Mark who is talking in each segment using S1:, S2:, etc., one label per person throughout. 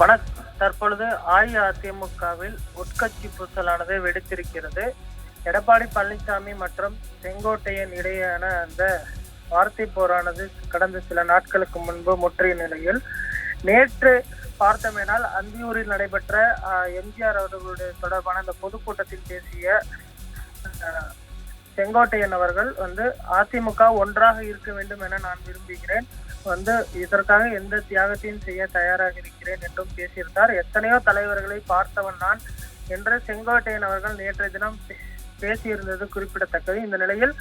S1: வணக்கம் தற்பொழுது அஇஅதிமுகவில் உட்கட்சி பூசலானது வெடித்திருக்கிறது. எடப்பாடி பழனிசாமி மற்றும் செங்கோட்டையன் இடையேயான அந்த வார்த்தை போரானது கடந்த சில நாட்களுக்கு முன்பு முற்றிய நிலையில். நேற்று பார்த்தமேனால் அந்தியூரில் நடைபெற்ற எம்ஜிஆர் அவர்களுடைய தொடர்பான அந்த பொதுக்கூட்டத்தில் பேசிய செங்கோட்டையன் அவர்கள் வந்து அதிமுக ஒன்றாக இருக்க வேண்டும் என நான் விரும்புகிறேன். வந்து இதற்காக எந்த தியாகத்தையும் செய்ய தயாராக இருக்கிறேன் என்றும் பேசியிருந்தார். எத்தனையோ தலைவர்களை பார்த்தவன் நான் என்று செங்கோட்டையன் அவர்கள் நேற்றைய தினம் பேசியிருந்தது குறிப்பிடத்தக்கது. இந்த நிலையில்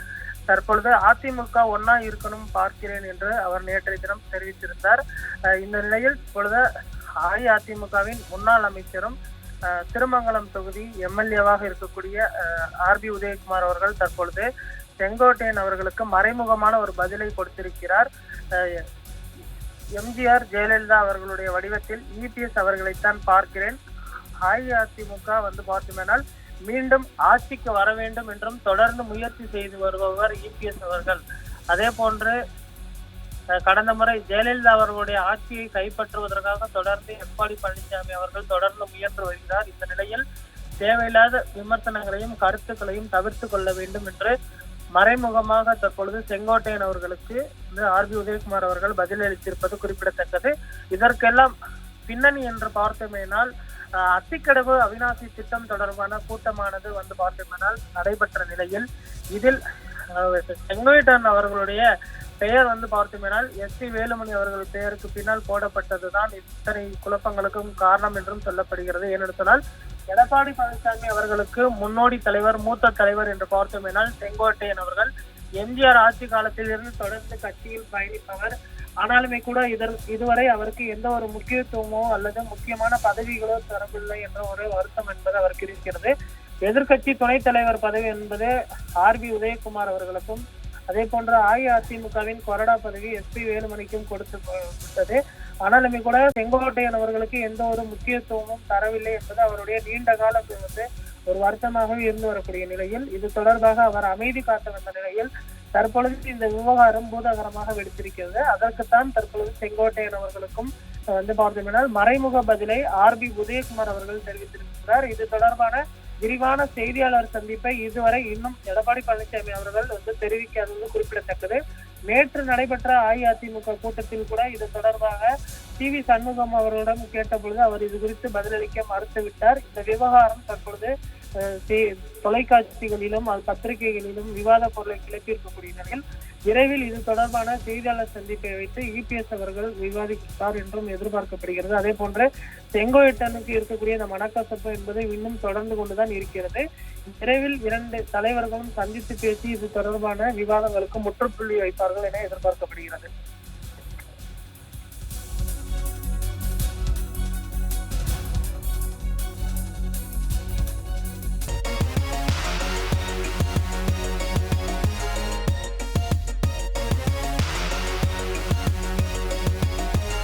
S1: தற்பொழுது அதிமுக ஒன்னா இருக்கணும் பார்க்கிறேன் என்று அவர் நேற்றைய தினம் தெரிவித்திருந்தார். இந்த நிலையில் இப்பொழுது அஇஅதிமுகவின் முன்னாள் அமைச்சரும் திருமங்கலம் தொகுதி எம்எல்ஏவாக இருக்கக்கூடிய ஆர் பி உதயகுமார் அவர்கள் தற்பொழுது செங்கோட்டையன் அவர்களுக்கு மறைமுகமான ஒரு பதிலை கொடுத்திருக்கிறார். எம்ஜிஆர் ஜெயலலிதா அவர்களுடைய வடிவத்தில் இபிஎஸ் அவர்களைத்தான் பார்க்கிறேன். அஇஅதிமுக வந்து பார்த்தோமேனால் மீண்டும் ஆட்சிக்கு வர வேண்டும் என்றும் தொடர்ந்து முயற்சி செய்து வருபவர் இபிஎஸ் அவர்கள். அதே போன்று அஹ், கடந்த முறை ஜெயலலிதா அவர்களுடைய ஆட்சியை கைப்பற்றுவதற்காக தொடர்ந்து எடப்பாடி பழனிசாமி அவர்கள் தொடர்ந்து முயன்று வருகிறார். இந்த நிலையில் தேவையில்லாத விமர்சனங்களையும் கருத்துக்களையும் தவிர்த்து கொள்ள வேண்டும் என்று மறைமுகமாக தற்பொழுது செங்கோட்டையன் அவர்களுக்கு வந்து ஆர்பி உதயகுமார் அவர்கள் பதிலளித்திருப்பது குறிப்பிடத்தக்கது. இதற்கெல்லாம் பின்னணி என்று பார்த்தோமேனால் அத்திக்கடவு அவிநாசி திட்டம் தொடர்பான கூட்டமானது வந்து பார்த்தோமேனால் நடைபெற்ற நிலையில் இதில் செங்கோட்டன் அவர்களுடைய பெயர் வந்து பார்த்தோமேனால் எஸ் பி வேலுமணி அவர்கள் பெயருக்கு பின்னால் போடப்பட்டதுதான் இத்தனை குழப்பங்களுக்கும் காரணம் என்றும் சொல்லப்படுகிறது. ஏனென்று சொன்னால் எடப்பாடி பழனிசாமி அவர்களுக்கு முன்னோடி தலைவர் மூத்த தலைவர் என்று பார்த்தோமேனால் செங்கோட்டையன் அவர்கள் எம்ஜிஆர் ஆட்சி காலத்திலிருந்து தொடர்ந்து கட்சியில் பயணிப்பவர். ஆனாலுமே கூட இதர் இதுவரை அவருக்கு எந்த ஒரு முக்கியத்துவமோ அல்லது முக்கியமான பதவிகளோ தரவில்லை என்ற ஒரு வருத்தம் என்பது அவருக்கு இருக்கிறது. எதிர்க்கட்சி துணைத் தலைவர் பதவி என்பது ஆர்பி உதயகுமார் அவர்களுக்கும் அதே போன்ற அஇஅதிமுகவின் கொறடா பதவி எஸ்பி வேலுமணிக்கும் கொடுத்து விட்டது ஆனாலுமே கூட செங்கோட்டையன் அவர்களுக்கு எந்த ஒரு முக்கியத்துவமும் தரவில்லை என்பது அவருடைய நீண்ட கால வந்து ஒரு வருத்தமாகவே இருந்து வரக்கூடிய நிலையில் இது தொடர்பாக அவர் அமைதி காத்து வந்த நிலையில் தற்பொழுது இந்த விவகாரம் பூதகரமாக வெடித்திருக்கிறது. அதற்குத்தான் தற்பொழுது செங்கோட்டையன் அவர்களுக்கும் வந்து பார்த்தோம்னால் மறைமுக பதிலை ஆர் பி உதயகுமார் அவர்கள் தெரிவித்திருக்கிறார். இது தொடர்பான விரிவான செய்தியாளர் சந்திப்பை இதுவரை இன்னும் எடப்பாடி பழனிசாமி அவர்கள் வந்து தெரிவிக்காதது குறிப்பிடத்தக்கது. நேற்று நடைபெற்ற அஇஅதிமுக கூட்டத்தில் கூட இது தொடர்பாக டி வி சண்முகம் அவர்களிடம் கேட்டபொழுது அவர் இது குறித்து பதிலளிக்க மறுத்துவிட்டார். இந்த விவகாரம் தற்பொழுது தொலைக்காட்சிகளிலும் அது பத்திரிகைகளிலும் விவாத பொருளை கிளப்பியிருக்கக்கூடிய நிலையில் விரைவில் இது தொடர்பான செய்தியாளர் சந்திப்பை வைத்து இபிஎஸ் அவர்கள் விவாதிப்பார் என்றும் எதிர்பார்க்கப்படுகிறது. அதே போன்று செங்கோட்டையனுக்கு இருக்கக்கூடிய இந்த மனக்கசப்பு என்பது இன்னும் தொடர்ந்து கொண்டுதான் இருக்கிறது. விரைவில் இரண்டு தலைவர்களும் சந்தித்து பேசி இது தொடர்பான விவாதங்களுக்கு முற்றுப்புள்ளி வைப்பார்கள் என எதிர்பார்க்கப்படுகிறது.